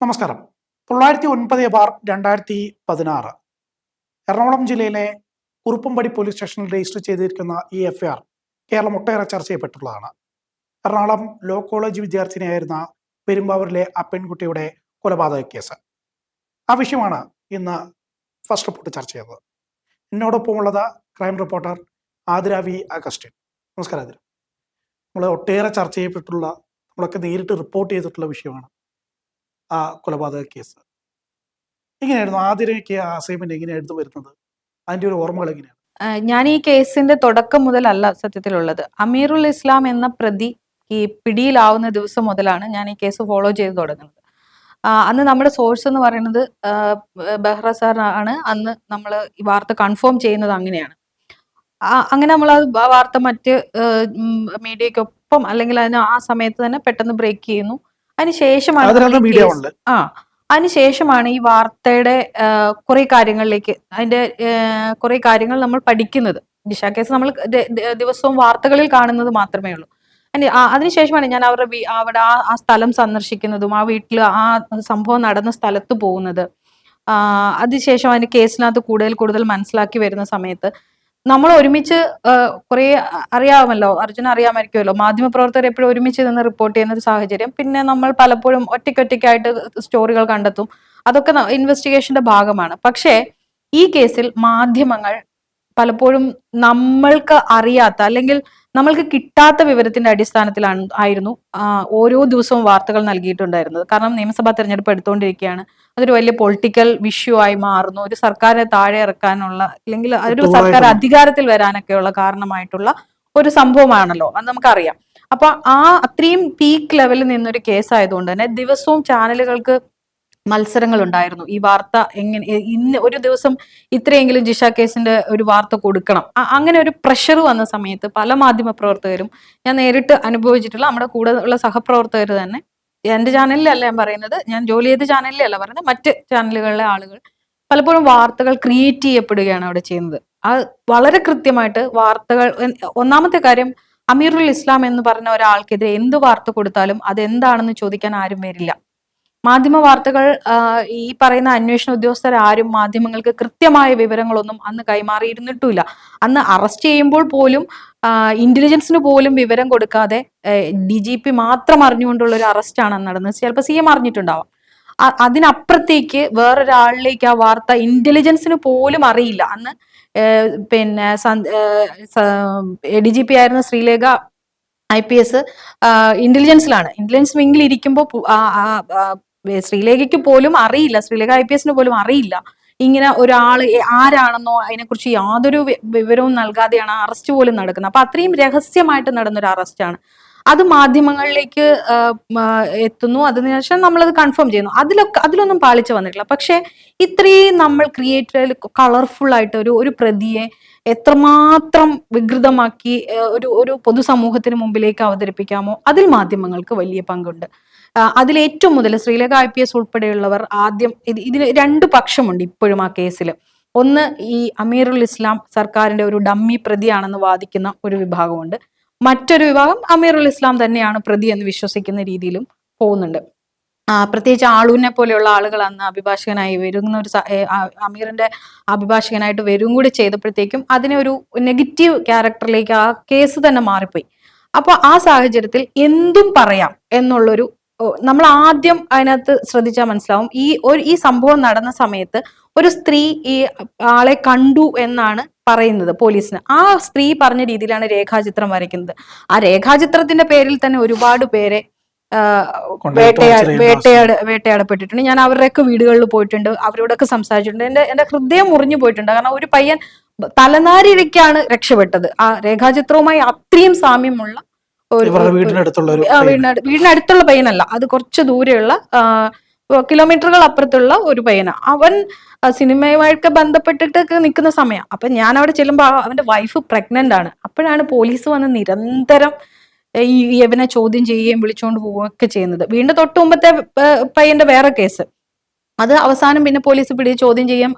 നമസ്കാരം. തൊള്ളായിരത്തി ഒൻപത് ബാർ രണ്ടായിരത്തി പതിനാറ് എറണാകുളം ജില്ലയിലെ കുറുപ്പുംപടി പോലീസ് സ്റ്റേഷനിൽ രജിസ്റ്റർ ചെയ്തിരിക്കുന്ന ഈ എഫ്ഐആർ കേരളം ഒട്ടേറെ ചർച്ച ചെയ്യപ്പെട്ടുള്ളതാണ് എറണാകുളം ലോ കോളേജ് വിദ്യാർത്ഥിനിയായിരുന്ന പെരുമ്പാവൂരിലെ ആ പെൺകുട്ടിയുടെ കൊലപാതക കേസ്. ആ വിഷയമാണ് ഇന്ന് ഫസ്റ്റ് റിപ്പോർട്ട് ചർച്ച ചെയ്തത്. എന്നോടൊപ്പം ഉള്ളത് crime reporter Athira V Augustine. നമസ്കാരം ആതിര. നമ്മൾ ഒട്ടേറെ ചർച്ച ചെയ്യപ്പെട്ടുള്ള നമ്മളൊക്കെ നേരിട്ട് റിപ്പോർട്ട് ചെയ്തിട്ടുള്ള വിഷയമാണ്. ആ കൊലപാതക കേസ്. എങ്ങനെയായിരുന്നു ആതിരയ്ക്ക് ആ അസൈൻമെന്റ് എങ്ങനെയായിരുന്നു വരുന്നത്? അതിന്റെ ഒരു ഓർമ്മകൾ എങ്ങനെയാണ്? ഞാൻ ഈ കേസിന്റെ തുടക്കം മുതൽ മുതലല്ല സത്യത്തിലുള്ളത്. അമീറുൽ ഇസ്ലാം എന്ന പ്രതി ഈ പിടിയിലാവുന്ന ദിവസം മുതലാണ് ഞാൻ ഈ കേസ് ഫോളോ ചെയ്ത് തുടങ്ങുന്നത്. അന്ന് നമ്മുടെ സോഴ്സ് എന്ന് പറയുന്നത് ബെഹ്റ സാറാണ് ആണ്. അന്ന് നമ്മൾ ഈ വാർത്ത കൺഫേം ചെയ്യുന്നത് അങ്ങനെയാണ്. അങ്ങനെ നമ്മൾ ആ വാർത്ത മറ്റ് മീഡിയക്കൊപ്പം അല്ലെങ്കിൽ അതിന് ആ സമയത്ത് തന്നെ പെട്ടെന്ന് ബ്രേക്ക് ചെയ്യുന്നു. അതിന് ശേഷമാണ് നമ്മൾ അതിനകത്ത് ഈ മീഡിയ കേസ്- ഉണ്ട്. ആ അതിനുശേഷമാണ് ഈ വാർത്തയുടെ കുറെ കാര്യങ്ങളിലേക്ക് അതിന്റെ കുറെ കാര്യങ്ങൾ നമ്മൾ പഠിക്കുന്നത്. ദിശ കേസ് നമ്മൾ ദിവസവും വാർത്തകളിൽ കാണുന്നത് മാത്രമേ ഉള്ളൂ. അതിന് അതിനുശേഷമാണ് ഞാൻ അവരുടെ അവിടെ ആ ആ സ്ഥലം സന്ദർശിക്കുന്നതും ആ വീട്ടിൽ ആ സംഭവം നടന്ന സ്ഥലത്ത് പോകുന്നത്. ആ, അതിനുശേഷം അതിന്റെ കേസിനകത്ത് കൂടുതൽ കൂടുതൽ മനസ്സിലാക്കി വരുന്ന സമയത്ത് നമ്മൾ ഒരുമിച്ച് കുറെ അറിയാമല്ലോ അർജുന അറിയാമായിരിക്കുമല്ലോ. മാധ്യമ പ്രവർത്തകർ എപ്പോഴും ഒരുമിച്ച് നിന്ന് റിപ്പോർട്ട് ചെയ്യുന്ന ഒരു സാഹചര്യം. പിന്നെ നമ്മൾ പലപ്പോഴും ഒറ്റയ്ക്കൊറ്റയ്ക്കായിട്ട് സ്റ്റോറികൾ കണ്ടെത്തും. അതൊക്കെ ഇൻവെസ്റ്റിഗേഷന്റെ ഭാഗമാണ്. പക്ഷേ ഈ കേസിൽ മാധ്യമങ്ങൾ പലപ്പോഴും നമ്മൾക്ക് അറിയാത്ത അല്ലെങ്കിൽ നമ്മൾക്ക് കിട്ടാത്ത വിവരത്തിന്റെ അടിസ്ഥാനത്തിലാണ് ആയിരുന്നു ഓരോ ദിവസവും വാർത്തകൾ നൽകിയിട്ടുണ്ടായിരുന്നത്. കാരണം നിയമസഭാ തെരഞ്ഞെടുപ്പ് എടുത്തുകൊണ്ടിരിക്കുകയാണ് അതൊരു വലിയ പൊളിറ്റിക്കൽ വിഷ്യൂ ആയി മാറുന്നു. ഒരു സർക്കാരിനെ താഴെ ഇറക്കാനുള്ള അല്ലെങ്കിൽ ഒരു സർക്കാർ അധികാരത്തിൽ വരാനൊക്കെയുള്ള കാരണമായിട്ടുള്ള ഒരു സംഭവമാണല്ലോ അത് നമുക്കറിയാം. അപ്പൊ ആ അത്രയും പീക്ക് ലെവലിൽ നിന്നൊരു കേസ് ആയതുകൊണ്ട് തന്നെ ദിവസവും ചാനലുകൾക്ക് മത്സരങ്ങൾ ഉണ്ടായിരുന്നു ഈ വാർത്ത എങ്ങനെ ഇന്ന് ഒരു ദിവസം ഇത്രയെങ്കിലും ജിഷ കേസിന്റെ ഒരു വാർത്ത കൊടുക്കണം. അങ്ങനെ ഒരു പ്രഷർ വന്ന സമയത്ത് പല മാധ്യമ പ്രവർത്തകരും ഞാൻ നേരിട്ട് അനുഭവിച്ചിട്ടുള്ള നമ്മുടെ കൂടെ ഉള്ള സഹപ്രവർത്തകർ തന്നെ എന്റെ ചാനലിലല്ല ഞാൻ പറയുന്നത് ഞാൻ ജോലി ചെയ്ത ചാനലിലല്ല പറയുന്നത് മറ്റ് ചാനലുകളിലെ ആളുകൾ പലപ്പോഴും വാർത്തകൾ ക്രിയേറ്റ് ചെയ്യപ്പെടുകയാണ് അവിടെ ചെയ്യുന്നത്. ആ വളരെ കൃത്യമായിട്ട് വാർത്തകൾ ഒന്നാമത്തെ കാര്യം അമീറുൽ ഇസ്ലാം എന്ന് പറഞ്ഞ ഒരാൾക്കെതിരെ എന്ത് വാർത്ത കൊടുത്താലും അത് എന്താണെന്ന് ചോദിക്കാൻ ആരും വരില്ല. മാധ്യമ വാർത്തകൾ ഈ പറയുന്ന അന്വേഷണ ഉദ്യോഗസ്ഥർ ആരും മാധ്യമങ്ങൾക്ക് കൃത്യമായ വിവരങ്ങളൊന്നും അന്ന് കൈമാറിയിരുന്നിട്ടുമില്ല. അന്ന് അറസ്റ്റ് ചെയ്യുമ്പോൾ പോലും ഇന്റലിജൻസിന് പോലും വിവരം കൊടുക്കാതെ ഡി ജി പി മാത്രം അറിഞ്ഞുകൊണ്ടുള്ള ഒരു അറസ്റ്റാണ് നടന്നത്. ചിലപ്പോൾ സി എം അറിഞ്ഞിട്ടുണ്ടാവാം. അതിനപ്പുറത്തേക്ക് വേറൊരാളിലേക്ക് ആ വാർത്ത ഇന്റലിജൻസിന് പോലും അറിയില്ല. അന്ന് പിന്നെ ഡി ജി പി ആയിരുന്ന ശ്രീലേഖ ഐ പി എസ് ഇന്റലിജൻസിലാണ് ഇന്റലിജൻസ് വിങ്ങിൽ ഇരിക്കുമ്പോൾ ശ്രീലേഖയ്ക്ക് പോലും അറിയില്ല. ശ്രീലേഖ ഐ പി എസിന് പോലും അറിയില്ല. ഇങ്ങനെ ഒരാൾ ആരാണെന്നോ അതിനെക്കുറിച്ച് യാതൊരു വിവരവും നൽകാതെയാണ് അറസ്റ്റ് പോലും നടക്കുന്നത്. അപ്പൊ അത്രയും രഹസ്യമായിട്ട് നടന്നൊരു അറസ്റ്റാണ്. അത് മാധ്യമങ്ങളിലേക്ക് എത്തുന്നു. അതിനുശേഷം നമ്മളത് കൺഫേം ചെയ്യുന്നു. അതിലൊക്കെ അതിലൊന്നും പാളിച്ചു വന്നിട്ടില്ല. പക്ഷെ ഇത്രയും നമ്മൾ ക്രിയേറ്റ് കളർഫുൾ ആയിട്ട് ഒരു ഒരു പ്രതിയെ എത്രമാത്രം വികൃതമാക്കി ഒരു ഒരു പൊതുസമൂഹത്തിന് മുമ്പിലേക്ക് അവതരിപ്പിക്കാമോ? അതിൽ മാധ്യമങ്ങൾക്ക് വലിയ പങ്കുണ്ട്. അതിൽ ഏറ്റവും മുതൽ ശ്രീലേഖ ഐ പി എസ് ഉൾപ്പെടെയുള്ളവർ ആദ്യം ഇത് ഇതിന് രണ്ട് പക്ഷമുണ്ട് ഇപ്പോഴും ആ കേസിൽ ഒന്ന് ഈ അമീറുൽ ഇസ്ലാം സർക്കാരിന്റെ ഒരു ഡമ്മി പ്രതിയാണെന്ന് വാദിക്കുന്ന ഒരു വിഭാഗമുണ്ട്. മറ്റൊരു വിഭാഗം അമീറുൽ ഇസ്ലാം തന്നെയാണ് പ്രതി എന്ന് വിശ്വസിക്കുന്ന രീതിയിലും പോകുന്നുണ്ട്. പ്രത്യേകിച്ച് ആളൂനെ പോലെയുള്ള ആളുകൾ അന്ന് അഭിഭാഷകനായി വരുന്ന ഒരു അമീറിന്റെ അഭിഭാഷകനായിട്ട് വരും കൂടി ചെയ്തപ്പോഴത്തേക്കും അതിനെ ഒരു നെഗറ്റീവ് ക്യാരക്ടറിലേക്ക് ആ കേസ് തന്നെ മാറിപ്പോയി. അപ്പൊ ആ സാഹചര്യത്തിൽ എന്തും പറയാം എന്നുള്ളൊരു നമ്മൾ ആദ്യം അതിനകത്ത് ശ്രദ്ധിച്ചാൽ മനസ്സിലാവും. ഈ ഒരു ഈ സംഭവം നടന്ന സമയത്ത് ഒരു സ്ത്രീ ഈ ആളെ കണ്ടു എന്നാണ് പറയുന്നത് പോലീസിന്. ആ സ്ത്രീ പറഞ്ഞ രീതിയിലാണ് രേഖാചിത്രം വരയ്ക്കുന്നത്. ആ രേഖാചിത്രത്തിന്റെ പേരിൽ തന്നെ ഒരുപാട് പേരെ വേട്ടയാട് വേട്ടയാട് വേട്ടയാടപ്പെട്ടിട്ടുണ്ട്. ഞാൻ അവരുടെയൊക്കെ വീടുകളിൽ പോയിട്ടുണ്ട്. അവരോടൊക്കെ സംസാരിച്ചിട്ടുണ്ട്. എന്റെ എന്റെ ഹൃദയം മുറിഞ്ഞു പോയിട്ടുണ്ട്. കാരണം ഒരു പയ്യൻ തലനാരിഴയ്ക്കാണ് രക്ഷപ്പെട്ടത്. ആ രേഖാചിത്രവുമായി അത്രയും സാമ്യമുള്ള വീടിനടുത്തുള്ള വീടിനടുത്തുള്ള പയ്യനല്ല. അത് കുറച്ച് ദൂരെയുള്ള കിലോമീറ്ററുകൾ അപ്പുറത്തുള്ള ഒരു പയ്യന. അവൻ സിനിമയുമായിട്ട് ബന്ധപ്പെട്ടിട്ടൊക്കെ നിൽക്കുന്ന സമയം. അപ്പൊ ഞാൻ അവിടെ ചെല്ലുമ്പോൾ അവന്റെ വൈഫ് പ്രഗ്നന്റ് ആണ്. അപ്പോഴാണ് പോലീസ് വന്ന് നിരന്തരം ഈ യവനെ ചോദ്യം ചെയ്യുകയും വിളിച്ചുകൊണ്ട് പോവുകയൊക്കെ ചെയ്യുന്നത്. വീണ്ടും തൊട്ട് മുമ്പത്തെ ഏ, പയ്യന്റെ വേറെ കേസ് അത് അവസാനം പിന്നെ പോലീസ് പിടി ചോദ്യം ചെയ്യും.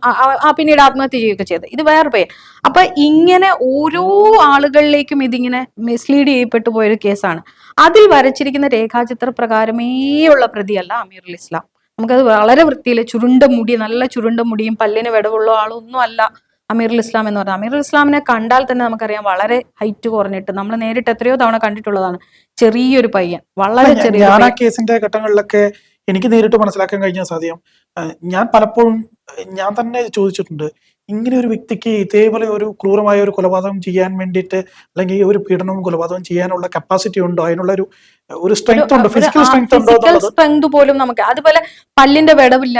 പിന്നീട് ആത്മഹത്യ ചെയ്യുകയൊക്കെ ചെയ്ത്. ഇത് വേറെ പേര്. അപ്പൊ ഇങ്ങനെ ഓരോ ആളുകളിലേക്കും ഇതിങ്ങനെ മിസ്ലീഡ് ചെയ്യപ്പെട്ടു പോയൊരു കേസാണ്. അതിൽ വരച്ചിരിക്കുന്ന രേഖാചിത്ര പ്രകാരമേ ഉള്ള പ്രതിയല്ല അമീറുൽ ഇസ്ലാം. നമുക്കത് വളരെ വൃത്തിയിൽ ചുരുണ്ട മുടി നല്ല ചുരുണ്ട മുടിയും പല്ലിന് വിടവുള്ള ആളൊന്നും അല്ല അമീറുൽ ഇസ്ലാം എന്ന് പറഞ്ഞാൽ. അമീറുൽ ഇസ്ലാമിനെ കണ്ടാൽ തന്നെ നമുക്കറിയാം വളരെ ഹൈറ്റ് കുറഞ്ഞിട്ട്. നമ്മൾ നേരിട്ട് എത്രയോ തവണ കണ്ടിട്ടുള്ളതാണ്. ചെറിയൊരു പയ്യൻ. വളരെ ചെറിയ കേസിന്റെ ഘട്ടങ്ങളിലൊക്കെ എനിക്ക് നേരിട്ട് മനസ്സിലാക്കാൻ കഴിഞ്ഞ സാധ്യം ഞാൻ പലപ്പോഴും ഞാൻ തന്നെ ചോദിച്ചിട്ടുണ്ട് ഇങ്ങനെ ഒരു വ്യക്തിക്ക് ഇതേപോലെ ഒരു ക്രൂരമായ ഒരു കൊലപാതകം ചെയ്യാൻ വേണ്ടിയിട്ട് അല്ലെങ്കിൽ ഒരു പീഡനവും കൊലപാതകവും ചെയ്യാനുള്ള കപ്പാസിറ്റി ഉണ്ടോ? അതിനുള്ള ഒരു ഒരു സ്ട്രെങ്ത് ഉണ്ടോ? ഫിസിക്കൽ സ്ട്രെങ്ത് ഉണ്ടോ സ്ട്രെങ്ത് പോലും നമുക്ക് അതുപോലെ പല്ലിന്റെ വിടവില്ല.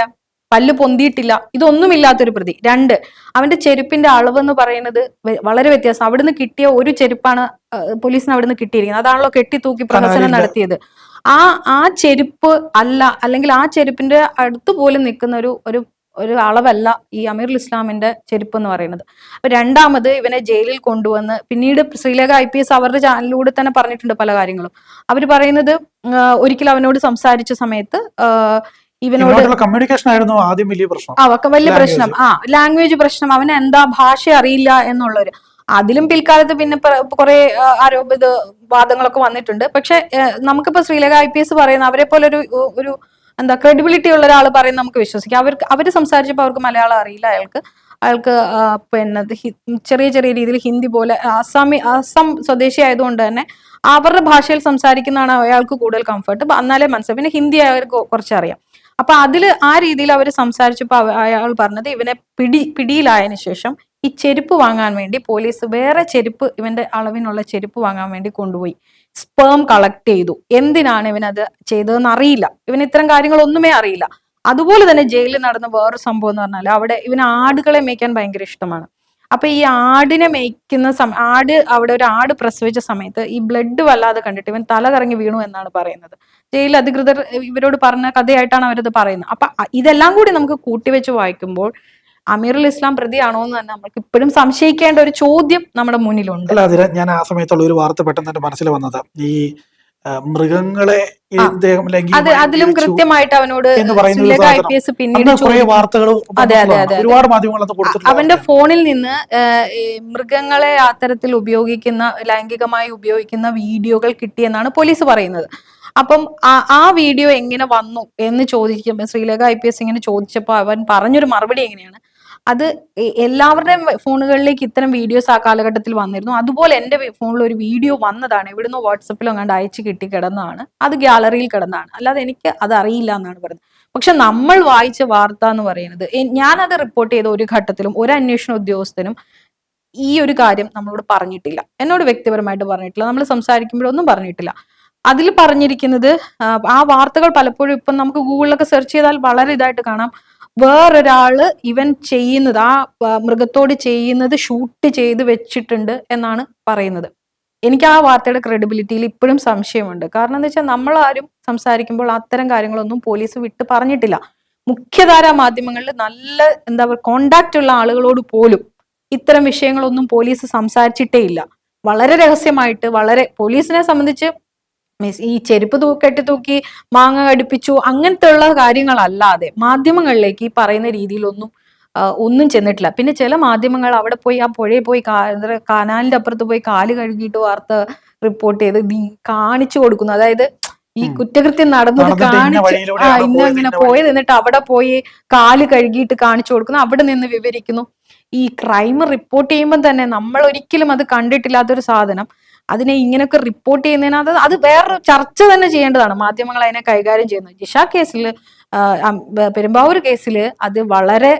പല്ല് പൊന്തിയിട്ടില്ല. ഇതൊന്നുമില്ലാത്തൊരു പ്രതി. രണ്ട് അവന്റെ ചെരുപ്പിന്റെ അളവ് എന്ന് പറയുന്നത് വളരെ വ്യത്യാസം. അവിടുന്ന് കിട്ടിയ ഒരു ചെരുപ്പാണ് പോലീസിന് അവിടുന്ന് കിട്ടിയിരിക്കുന്നത്. അതാണല്ലോ കെട്ടി തൂക്കി പ്രഹസനം നടത്തിയത്. ആ ആ ചെരുപ്പ് അല്ല അല്ലെങ്കിൽ ആ ചെരുപ്പിന്റെ അടുത്ത് പോലും നിൽക്കുന്ന ഒരു ഒരു ഒരു അളവല്ല ഈ അമീർ ഇസ്ലാമിന്റെ ചെരുപ്പ് എന്ന് പറയുന്നത്. അപ്പൊ രണ്ടാമത് ഇവനെ ജയിലിൽ കൊണ്ടുവന്ന് പിന്നീട് ശ്രീലേഖ ഐ പി എസ് അവരുടെ ചാനലിലൂടെ തന്നെ പറഞ്ഞിട്ടുണ്ട് പല കാര്യങ്ങളും. അവർ പറയുന്നത് ഒരിക്കലും അവനോട് സംസാരിച്ച സമയത്ത് ഇവനോട് കമ്മ്യൂണിക്കേഷൻ ആയിരുന്നു ആദ്യം വലിയ പ്രശ്നം. അവക്ക് വലിയ പ്രശ്നം. ആ ലാംഗ്വേജ് പ്രശ്നം. അവന് എന്താ ഭാഷ അറിയില്ല എന്നുള്ളൊരു. അതിലും പിൽക്കാലത്ത് പിന്നെ കുറെ ആരോപ ഇത് വാദങ്ങളൊക്കെ വന്നിട്ടുണ്ട്. പക്ഷെ നമുക്കിപ്പോ ശ്രീലങ്ക ഐ പി എസ് പറയുന്ന അവരെ പോലെ ഒരു ഒരു എന്താ ക്രെഡിബിലിറ്റി ഉള്ള ഒരാൾ പറയുന്ന നമുക്ക് വിശ്വസിക്കാം. അവർക്ക് അവർ സംസാരിച്ചപ്പോൾ അവർക്ക് മലയാളം അറിയില്ല അയാൾക്ക്. അയാൾക്ക് പിന്നെ ചെറിയ ചെറിയ രീതിയിൽ ഹിന്ദി പോലെ അസാമി അസം സ്വദേശി ആയതുകൊണ്ട് തന്നെ അവരുടെ ഭാഷയിൽ സംസാരിക്കുന്നതാണ് അയാൾക്ക് കൂടുതൽ കംഫർട്ട് എന്നാലേ മനസ്സിലാവും. പിന്നെ ഹിന്ദി അവർക്ക് കുറച്ചറിയാം. അപ്പൊ അതിൽ ആ രീതിയിൽ അവർ സംസാരിച്ചപ്പോൾ അയാൾ പറഞ്ഞത് ഇവനെ പിടി പിടിയിലായതിനു ശേഷം ഈ ചെരുപ്പ് വാങ്ങാൻ വേണ്ടി പോലീസ് വേറെ ചെരുപ്പ് ഇവന്റെ അളവിനുള്ള ചെരുപ്പ് വാങ്ങാൻ വേണ്ടി കൊണ്ടുപോയി. സ്പേം കളക്ട് ചെയ്തു. എന്തിനാണ് ഇവനത് ചെയ്തതെന്ന് അറിയില്ല. ഇവൻ ഇത്തരം കാര്യങ്ങളൊന്നുമേ അറിയില്ല. അതുപോലെ തന്നെ ജയിലിൽ നടന്ന വേറൊരു സംഭവം എന്ന് പറഞ്ഞാൽ അവിടെ ഇവന് ആടുകളെ മേയ്ക്കാൻ ഭയങ്കര ഇഷ്ടമാണ്. അപ്പൊ ഈ ആടിനെ മേയ്ക്കുന്ന സമ ആട് അവിടെ ഒരു ആട് പ്രസവിച്ച സമയത്ത് ഈ ബ്ലഡ് വല്ലാതെ കണ്ടിട്ട് ഇവൻ തല കറങ്ങി വീണു എന്നാണ് പറയുന്നത്. ജയിൽ അധികൃതർ ഇവരോട് പറഞ്ഞ കഥയായിട്ടാണ് അവരത് പറയുന്നത്. അപ്പൊ ഇതെല്ലാം കൂടി നമുക്ക് കൂട്ടിവെച്ച് വായിക്കുമ്പോൾ അമീറുൽ ഇസ്ലാം പ്രതിയാണോ എന്ന് തന്നെ നമുക്ക് ഇപ്പോഴും സംശയിക്കേണ്ട ഒരു ചോദ്യം നമ്മുടെ മുന്നിലുണ്ട്. അല്ല അതിന് ഞാൻ ആ സമയത്തുള്ള ഒരു വാർത്ത പെട്ടെന്ന് എന്റെ മനസ്സിൽ വന്നത്. ഈ മൃഗങ്ങളെ. ഇദ്ദേഹം അതിലും കൃത്യമായിട്ട് അവനോട് വാർത്തകൾ. ഒരുപാട് മാധ്യമങ്ങൾ അവന്റെ ഫോണിൽ നിന്ന് മൃഗങ്ങളെ അത്തരത്തിൽ ഉപയോഗിക്കുന്ന ലൈംഗികമായി ഉപയോഗിക്കുന്ന വീഡിയോകൾ കിട്ടിയെന്നാണ് പോലീസ് പറയുന്നത്. അപ്പം ആ ആ വീഡിയോ എങ്ങനെ വന്നു എന്ന് ചോദിക്കുമ്പോൾ ശ്രീലേഖ ഐ പി എസ് ഇങ്ങനെ ചോദിച്ചപ്പോൾ അവൻ പറഞ്ഞൊരു മറുപടി എങ്ങനെയാണ്? അത് എല്ലാവരുടെയും ഫോണുകളിലേക്ക് ഇത്തരം വീഡിയോസ് ആ കാലഘട്ടത്തിൽ വന്നിരുന്നു. അതുപോലെ എന്റെ ഫോണിൽ ഒരു വീഡിയോ വന്നതാണ്. എവിടുന്നോ വാട്സപ്പിൽ അങ്ങാണ്ട് അയച്ചു കിട്ടി കിടന്നതാണ് അത് ഗ്യാലറിയിൽ കിടന്നതാണ് അല്ലാതെ എനിക്ക് അത് അറിയില്ല എന്നാണ് പറയുന്നത്. പക്ഷെ നമ്മൾ വായിച്ച വാർത്ത എന്ന് പറയുന്നത് ഞാനത് റിപ്പോർട്ട് ചെയ്ത ഒരു ഘട്ടത്തിലും ഒരു അന്വേഷണ ഉദ്യോഗസ്ഥനും ഈ ഒരു കാര്യം നമ്മളോട് പറഞ്ഞിട്ടില്ല. എന്നോട് വ്യക്തിപരമായിട്ട് പറഞ്ഞിട്ടില്ല. നമ്മൾ സംസാരിക്കുമ്പോഴൊന്നും പറഞ്ഞിട്ടില്ല. അതിൽ പറഞ്ഞിരിക്കുന്നത് ആ വാർത്തകൾ പലപ്പോഴും ഇപ്പം നമുക്ക് ഗൂഗിളിലൊക്കെ സെർച്ച് ചെയ്താൽ വളരെ ഇതായിട്ട് കാണാം. വേറൊരാൾ ഇവൻ ചെയ്യുന്നത് ആ മൃഗത്തോട് ചെയ്യുന്നത് ഷൂട്ട് ചെയ്ത് വെച്ചിട്ടുണ്ട് എന്നാണ് പറയുന്നത്. എനിക്ക് ആ വാർത്തയുടെ ക്രെഡിബിലിറ്റിയിൽ ഇപ്പോഴും സംശയമുണ്ട്. കാരണം എന്താ വെച്ചാൽ നമ്മൾ ആരും സംസാരിക്കുമ്പോൾ അത്തരം കാര്യങ്ങളൊന്നും പോലീസ് വിട്ട് പറഞ്ഞിട്ടില്ല. മുഖ്യധാര മാധ്യമങ്ങളിൽ നല്ല എന്താ പറയുക കോണ്ടാക്ട് ഉള്ള ആളുകളോട് പോലും ഇത്തരം വിഷയങ്ങളൊന്നും പോലീസ് സംസാരിച്ചിട്ടേ ഇല്ല. വളരെ രഹസ്യമായിട്ട് വളരെ പോലീസിനെ സംബന്ധിച്ച് മീൻസ് ഈ ചെരുപ്പ് തൂ കെട്ടി തൂക്കി മാങ്ങ കടിപ്പിച്ചു അങ്ങനത്തെ ഉള്ള കാര്യങ്ങളല്ലാതെ മാധ്യമങ്ങളിലേക്ക് ഈ പറയുന്ന രീതിയിലൊന്നും ഒന്നും ചെന്നിട്ടില്ല. പിന്നെ ചില മാധ്യമങ്ങൾ അവിടെ പോയി ആ പുഴയിൽ പോയി കാനാലിന്റെ അപ്പുറത്ത് പോയി കാൽ കഴുകിയിട്ട് വാർത്ത റിപ്പോർട്ട് ചെയ്ത് കാണിച്ചു കൊടുക്കുന്നു. അതായത് ഈ കുറ്റകൃത്യം നടന്നത് കാണിച്ചു ആ ഇന്ന് ഇങ്ങനെ പോയത് എന്നിട്ട് അവിടെ പോയി കാൽ കഴുകിയിട്ട് കാണിച്ചു കൊടുക്കുന്നു. അവിടെ നിന്ന് വിവരിക്കുന്നു. ഈ ക്രൈം റിപ്പോർട്ട് ചെയ്യുമ്പോൾ തന്നെ നമ്മൾ ഒരിക്കലും അത് കണ്ടിട്ടില്ലാത്തൊരു സാധനം. അതിനെ ഇങ്ങനെയൊക്കെ റിപ്പോർട്ട് ചെയ്യുന്നതിന് അത് അത് വേറൊരു ചർച്ച തന്നെ ചെയ്യേണ്ടതാണ്. മാധ്യമങ്ങൾ അതിനെ കൈകാര്യം ചെയ്യുന്നത്. ജിഷ കേസിൽ പെരുമ്പാവൂർ കേസിൽ അത് വളരെ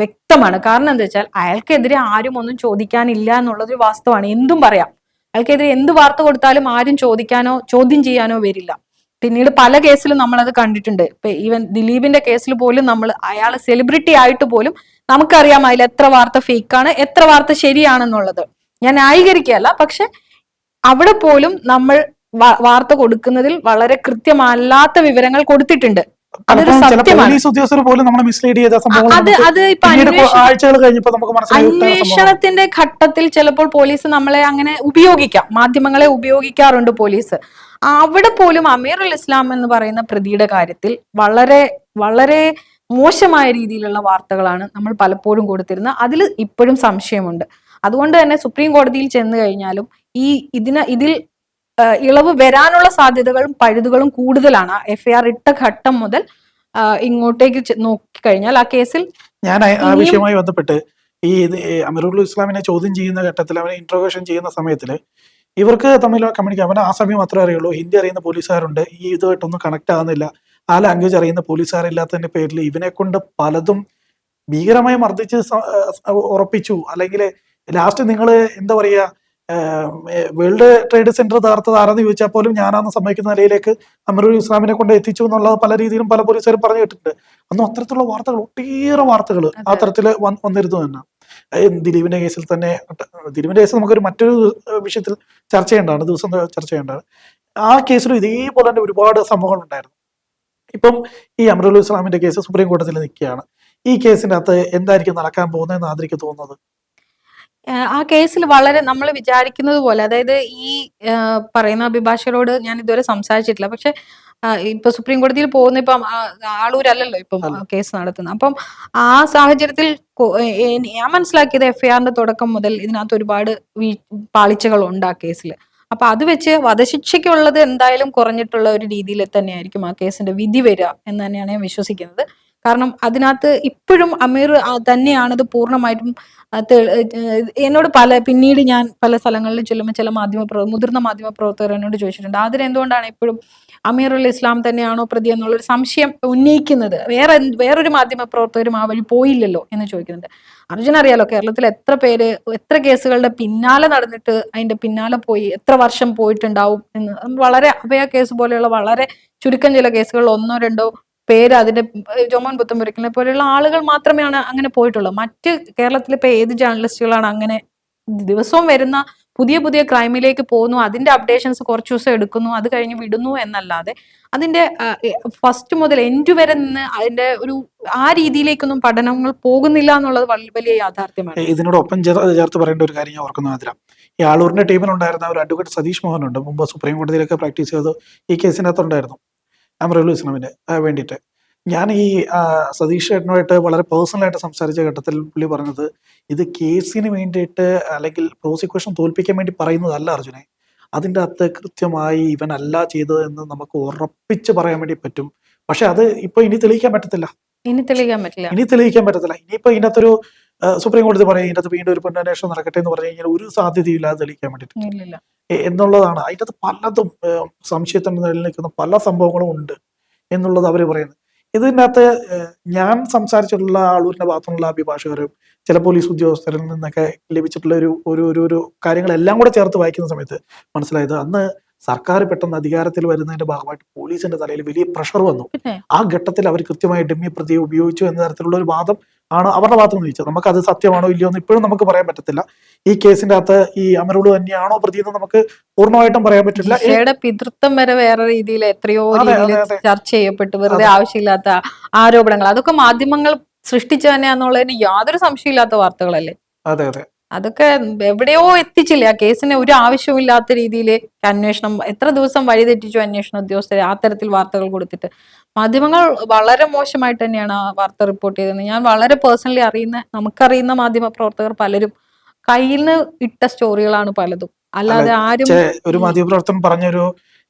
വ്യക്തമാണ്. കാരണം എന്താ വെച്ചാൽ അയാൾക്കെതിരെ ആരും ഒന്നും ചോദിക്കാനില്ല എന്നുള്ളൊരു വാസ്തവമാണ്. എന്തും പറയാം. അയാൾക്കെതിരെ എന്ത് വാർത്ത കൊടുത്താലും ആരും ചോദിക്കാനോ ചോദ്യം ചെയ്യാനോ വരില്ല. പിന്നീട് പല കേസിലും നമ്മൾ അത് കണ്ടിട്ടുണ്ട്. ഇപ്പൊ ഈവൻ ദിലീപിന്റെ കേസിൽ പോലും നമ്മൾ അയാൾ സെലിബ്രിറ്റി ആയിട്ട് പോലും നമുക്കറിയാം അതിൽ എത്ര വാർത്ത ഫേക്കാണ് എത്ര വാർത്ത ശരിയാണെന്നുള്ളത്. ഞാൻ ന്യായീകരിക്കുകയല്ല പക്ഷെ അവിടെ പോലും നമ്മൾ വാർത്ത കൊടുക്കുന്നതിൽ വളരെ കൃത്യമല്ലാത്ത വിവരങ്ങൾ കൊടുത്തിട്ടുണ്ട്. അതൊരു സത്യമാണ്. പോലീസ് ഉദ്യോഗസ്ഥർ പോലും നമ്മളെ മിസ്ലീഡ് ചെയ്ത അത് അത് ഇപ്പൊ ആഴ്ചകൾ കഴിഞ്ഞപ്പോൾ നമുക്ക് അന്വേഷണത്തിന്റെ ഘട്ടത്തിൽ ചിലപ്പോൾ പോലീസ് നമ്മളെ അങ്ങനെ ഉപയോഗിക്കാം. മാധ്യമങ്ങളെ ഉപയോഗിക്കാറുണ്ട് പോലീസ്. അവിടെ പോലും അമീറുൽ ഇസ്ലാം എന്ന് പറയുന്ന പ്രതിയുടെ കാര്യത്തിൽ വളരെ വളരെ മോശമായ രീതിയിലുള്ള വാർത്തകളാണ് നമ്മൾ പലപ്പോഴും കൊടുത്തിരുന്നത്. അതിൽ ഇപ്പോഴും സംശയമുണ്ട്. അതുകൊണ്ട് തന്നെ സുപ്രീം കോടതിയിൽ ചെന്ന് കഴിഞ്ഞാലും ഈ ഇതിന് ഇതിൽ ഇളവ് വരാനുള്ള സാധ്യതകളും പഴുതുകളും കൂടുതലാണ്. എഫ് ഐ ആർ ഇട്ട ഘട്ടം മുതൽ ഇങ്ങോട്ടേക്ക് നോക്കിക്കഴിഞ്ഞാൽ ആ കേസിൽ ഞാൻ ആ- വിഷയവുമായി ബന്ധപ്പെട്ട് ഈ അമീറുൽ ഇസ്ലാമിനെ ചോദ്യം ചെയ്യുന്ന ഘട്ടത്തിൽ അവനെ ഇൻട്രോഗേഷൻ ചെയ്യുന്ന സമയത്തിൽ ഇവർക്ക് തമ്മിൽ കമ്മ്യൂണിക്കേഷൻ അവന് ആ സമയം മാത്രമേ അറിയുള്ളൂ. ഹിന്ദി അറിയുന്ന പോലീസുകാരുണ്ട്. ഈ ഇതുമായിട്ടൊന്നും കണക്ട് ആകുന്നില്ല. ആ ലാംഗ്വേജ് അറിയുന്ന പോലീസുകാരില്ലാത്തതിന്റെ പേരിൽ ഇവനെ കൊണ്ട് പലതും ഭീകരമായി മർദ്ദിച്ച് ഉറപ്പിച്ചു. അല്ലെങ്കിൽ ലാസ്റ്റ് നിങ്ങൾ എന്താ പറയുക വേൾഡ് ട്രേഡ് സെന്റർ തകർത്തത് ആരെന്ന് ചോദിച്ചാൽ പോലും ഞാനാന്ന് സമ്മതിക്കുന്ന നിലയിലേക്ക് അമീറുൽ ഇസ്ലാമിനെ കൊണ്ട് എത്തിച്ചു എന്നുള്ളത് പല രീതിയിലും പല പോലീസുകാരും പറഞ്ഞു കേട്ടിട്ടുണ്ട്. അന്ന് അത്തരത്തിലുള്ള വാർത്തകൾ ഒട്ടേറെ വാർത്തകൾ ആ. തരത്തിൽ വന്നിരുന്നു തന്നെ. ദിലീപിന്റെ കേസിൽ തന്നെ ദിലീപിന്റെ കേസ് നമുക്കൊരു മറ്റൊരു വിഷയത്തിൽ ചർച്ച ചെയ്യേണ്ടതാണ് ദിവസം ചർച്ച ചെയ്യേണ്ടതാണ്. ആ കേസിലും ഇതേപോലെ തന്നെ ഒരുപാട് സംഭവങ്ങൾ ഉണ്ടായിരുന്നു. ഇപ്പം ഈ അമറുൽ ഇസ്ലാമിന്റെ കേസ് സുപ്രീം കോടതിയിൽ നിൽക്കുകയാണ്. ഈ കേസിന്റെ അകത്ത് എന്തായിരിക്കും നടക്കാൻ പോകുന്നതെന്ന് ആദ്യം തോന്നുന്നത്? ആ, കേസിൽ വളരെ നമ്മൾ വിചാരിക്കുന്നത് പോലെ അതായത് ഈ പറയുന്ന അഭിഭാഷകരോട് ഞാൻ ഇതുവരെ സംസാരിച്ചിട്ടില്ല. പക്ഷെ ഇപ്പൊ സുപ്രീം കോടതിയിൽ പോകുന്ന ഇപ്പം ആളൂരല്ലല്ലോ ഇപ്പം കേസ് നടത്തുന്നത് അപ്പം ആ സാഹചര്യത്തിൽ ഞാൻ മനസ്സിലാക്കിയത് എഫ്ഐആറിന്റെ തുടക്കം മുതൽ ഇതിനകത്ത് ഒരുപാട് പാളിച്ചകൾ പാളിച്ചകളുണ്ട് ആ കേസിൽ. അപ്പൊ അത് വെച്ച് വധശിക്ഷയ്ക്കുള്ളത് എന്തായാലും കുറഞ്ഞിട്ടുള്ള ഒരു രീതിയിൽ തന്നെയായിരിക്കും ആ കേസിന്റെ വിധി വരിക എന്ന് തന്നെയാണ് ഞാൻ വിശ്വസിക്കുന്നത്. കാരണം അതിനകത്ത് ഇപ്പോഴും അമീർ തന്നെയാണത് പൂർണമായിട്ടും എന്നോട് പല പിന്നീട് ഞാൻ പല സ്ഥലങ്ങളിലും ചെല്ലുമ്പോൾ ചില മാധ്യമ മുതിർന്ന മാധ്യമ പ്രവർത്തകർ എന്നോട് ചോദിച്ചിട്ടുണ്ട്. അതിനെന്തുകൊണ്ടാണ് ഇപ്പോഴും അമീറുൽ ഇസ്ലാം തന്നെയാണോ പ്രതി എന്നുള്ളൊരു സംശയം ഉന്നയിക്കുന്നത്? വേറെ വേറൊരു മാധ്യമ പ്രവർത്തകരും ആ വഴി പോയില്ലല്ലോ എന്ന് ചോദിക്കുന്നുണ്ട്. അർജുൻ അറിയാലോ കേരളത്തിൽ എത്ര പേര് എത്ര കേസുകളുടെ പിന്നാലെ നടന്നിട്ട് അതിന്റെ പിന്നാലെ പോയി എത്ര വർഷം പോയിട്ടുണ്ടാവും എന്ന്. വളരെ അഭയ കേസ് പോലെയുള്ള വളരെ ചുരുക്കം ചില കേസുകൾ ഒന്നോ രണ്ടോ പേര് അതിന്റെ ജോമോൻ പുത്തമ്പുരക്കിനെ പോലെയുള്ള ആളുകൾ മാത്രമേയാണ് അങ്ങനെ പോയിട്ടുള്ളൂ. മറ്റ് കേരളത്തിലെ ഇപ്പൊ ഏത് ജേർണലിസ്റ്റുകളാണ് അങ്ങനെ ദിവസവും വരുന്ന പുതിയ പുതിയ ക്രൈമിലേക്ക് പോകുന്നു അതിന്റെ അപ്ഡേഷൻസ് കുറച്ച് ദിവസം എടുക്കുന്നു അത് കഴിഞ്ഞ് വിടുന്നു എന്നല്ലാതെ അതിന്റെ ഫസ്റ്റ് മുതൽ എൻഡ് വരെ നിന്ന് അതിന്റെ ഒരു ആ രീതിയിലേക്കൊന്നും പഠനങ്ങൾ പോകുന്നില്ല എന്നുള്ളത് വലിയ യാഥാർത്ഥ്യമാണ്. ഇതിനോട് ഇതിനോടൊപ്പം ചേർ- ചേർത്ത് പറയേണ്ട ഒരു കാര്യം ഞാൻ ഓർക്കുന്നു അതില. ഈ ആളൂരിന്റെ ടീമിലുണ്ടായിരുന്ന ഒരു അഡ്വക്കേറ്റ് സതീഷ് മോഹൻ ഉണ്ട് മുമ്പ് സുപ്രീം കോടതിയിലൊക്കെ പ്രാക്ടീസ് ചെയ്ത് ഈ കേസിനകത്തുണ്ടായിരുന്നു. അമറുൽ ഇസ്ലാമിന് വേണ്ടിയിട്ട്. ഞാൻ ഈ സതീഷ് ചേട്ടനുമായിട്ട് വളരെ പേഴ്സണലായിട്ട് സംസാരിച്ച ഘട്ടത്തിൽ പുള്ളി പറഞ്ഞത് ഇത് കേസിന് വേണ്ടിയിട്ട് അല്ലെങ്കിൽ പ്രോസിക്യൂഷൻ തോൽപ്പിക്കാൻ വേണ്ടി പറയുന്നതല്ല അർജുനെ. അതിന്റെ അകത്ത് കൃത്യമായി ഇവനല്ല ചെയ്തത് എന്ന് നമുക്ക് ഉറപ്പിച്ച് പറയാൻ വേണ്ടി പറ്റും. പക്ഷെ അത് ഇപ്പൊ ഇനി തെളിയിക്കാൻ പറ്റത്തില്ല. ഇനി തെളിയിക്കാൻ പറ്റില്ല. ഇനി തെളിയിക്കാൻ പറ്റത്തില്ല. ഇനിയിപ്പോ ഇതിനകത്തൊരു സുപ്രീം കോടതി പറയും ഇതിനകത്ത് വീണ്ടും ഒരു പുനരന്വേഷണം നടക്കട്ടെ എന്ന് പറഞ്ഞു കഴിഞ്ഞാൽ ഒരു സാധ്യതയില്ലാതെ തെളിയിക്കാൻ വേണ്ടിയിട്ട്. എ- എന്നുള്ളതാണ്. അതിന്റെ അകത്ത് പലതും സംശയത്തിന് നിലനിൽക്കുന്ന പല സംഭവങ്ങളും ഉണ്ട് എന്നുള്ളത് അവർ പറയുന്നത്. ഇതിനകത്ത് ഞാൻ സംസാരിച്ചിട്ടുള്ള ആളൂരിന്റെ ഭാഗത്തുനിന്നുള്ള അഭിഭാഷകരും ചില പോലീസ് ഉദ്യോഗസ്ഥരിൽ നിന്നൊക്കെ ലഭിച്ചിട്ടുള്ള ഒരു ഒരു ഒരു ഒരു കാര്യങ്ങളെല്ലാം കൂടെ ചേർത്ത് വായിക്കുന്ന സമയത്ത് മനസ്സിലായത് അന്ന് സർക്കാർ പെട്ടെന്ന് അധികാരത്തിൽ വരുന്നതിന്റെ ഭാഗമായിട്ട് പോലീസിന്റെ തലയിൽ വലിയ പ്രഷർ വന്നു. ആ ഘട്ടത്തിൽ അവർ കൃത്യമായി ഡെമ്മി പ്രതിയെ ഉപയോഗിച്ചു എന്ന തരത്തിലുള്ള ഒരു വാദം ആണ് അവരുടെ ഭാഗത്ത് നിന്ന് ചോദിച്ചത്. നമുക്ക് അത് സത്യമാണോ ഇല്ലയോ എന്ന് ഇപ്പോഴും നമുക്ക് പറയാൻ പറ്റത്തില്ല. ഈ കേസിന്റെ അകത്ത് ഈ അമരോട് തന്നെയാണോ പ്രതി എന്ന് നമുക്ക് പൂർണമായിട്ടും പറയാൻ പറ്റില്ല. പിതൃത്വം വരെ വേറെ രീതിയിൽ എത്രയോ. ചർച്ച ചെയ്യപ്പെട്ടു. വെറുതെ ആവശ്യമില്ലാത്ത ആരോപണങ്ങൾ. അതൊക്കെ മാധ്യമങ്ങൾ സൃഷ്ടിച്ചു തന്നെയാന്നുള്ളതിന് യാതൊരു സംശയമില്ലാത്ത വാർത്തകളല്ലേ? അതെ അതെ. അതൊക്കെ എവിടെയോ എത്തിച്ചില്ല? ആ കേസിന് ഒരു ആവശ്യമില്ലാത്ത രീതിയിൽ അന്വേഷണം എത്ര ദിവസം വഴിതെറ്റിച്ചു അന്വേഷണ ഉദ്യോഗസ്ഥരെ ആ തരത്തിൽ വാർത്തകൾ കൊടുത്തിട്ട്. മാധ്യമങ്ങൾ വളരെ മോശമായിട്ട് തന്നെയാണ് ആ വാർത്ത റിപ്പോർട്ട് ചെയ്തത്. ഞാൻ വളരെ പേഴ്സണലി അറിയുന്ന നമുക്കറിയുന്ന മാധ്യമ പ്രവർത്തകർ പലരും കയ്യിൽ നിന്ന് ഇട്ട സ്റ്റോറികളാണ് പലതും. അല്ലാതെ ആരും ഒരു മാധ്യമപ്രവർത്തകൻ പറഞ്ഞൊരു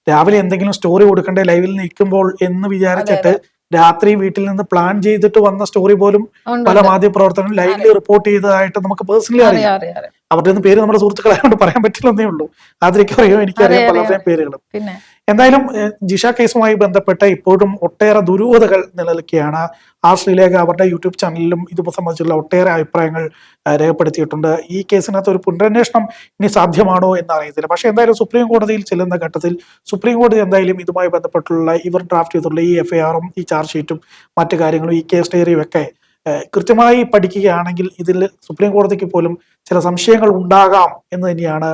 രാവിലെ എന്തെങ്കിലും സ്റ്റോറി കൊടുക്കണ്ടേ ലൈവിൽ നിൽക്കുമ്പോൾ എന്ന് വിചാരിച്ചിട്ട് രാത്രി വീട്ടിൽ നിന്ന് പ്ലാൻ ചെയ്തിട്ട് വന്ന സ്റ്റോറി പോലും പല. മാധ്യമപ്രവർത്തകരും ലൈവിൽ റിപ്പോർട്ട് ചെയ്തതായിട്ട് നമുക്ക് പേഴ്സണലി അറിയാം. അവരുടെ പേര് നമ്മുടെ സുഹൃത്തുക്കളായതുകൊണ്ട് പറയാൻ പറ്റില്ലെന്നേ ഉള്ളൂ. അതിലേക്ക് അറിയാം എനിക്കറിയാം പലരുടെയും പേരുകളും. പിന്നെ? എന്തായാലും ജിഷ കേസുമായി ബന്ധപ്പെട്ട് ഇപ്പോഴും ഒട്ടേറെ ദുരൂഹതകൾ നിലനിൽക്കുകയാണ്. ആ ശ്രീലേഖ അവരുടെ യൂട്യൂബ് ചാനലിലും ഇത് സംബന്ധിച്ചുള്ള ഒട്ടേറെ അഭിപ്രായങ്ങൾ രേഖപ്പെടുത്തിയിട്ടുണ്ട്. ഈ കേസിനകത്ത് ഒരു പുനരന്വേഷണം ഇനി സാധ്യമാണോ എന്ന് അറിയത്തില്ല. പക്ഷേ എന്തായാലും സുപ്രീം കോടതിയിൽ ചെല്ലുന്ന ഘട്ടത്തിൽ സുപ്രീം കോടതി എന്തായാലും ഇതുമായി ബന്ധപ്പെട്ടുള്ള ഇവർ ഡ്രാഫ്റ്റ് ചെയ്തിട്ടുള്ള ഈ എഫ്ഐആറും ഈ ചാർജ് ഷീറ്റും മറ്റു കാര്യങ്ങളും ഈ കേസ് ഡയറിയും ഒക്കെ കൃത്യമായി പഠിക്കുകയാണെങ്കിൽ ഇതിൽ സുപ്രീം കോടതിക്ക് പോലും ചില സംശയങ്ങൾ ഉണ്ടാകാം എന്ന് തന്നെയാണ്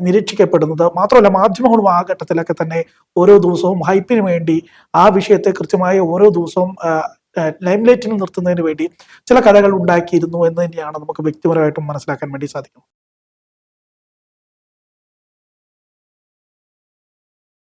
നിരീക്ഷിക്കപ്പെടുന്നത്. മാത്രമല്ല മാധ്യമങ്ങളും ആ ഘട്ടത്തിലൊക്കെ തന്നെ ഓരോ ദിവസവും ഹൈപ്പിന് വേണ്ടി ആ വിഷയത്തെ കൃത്യമായി ഓരോ ദിവസവും ലൈംലൈറ്റിൽ നിർത്തുന്നതിന് വേണ്ടി ചില കഥകൾ ഉണ്ടാക്കിയിരുന്നു എന്ന് തന്നെയാണ് നമുക്ക് വ്യക്തിപരമായിട്ടും മനസ്സിലാക്കാൻ വേണ്ടി സാധിക്കും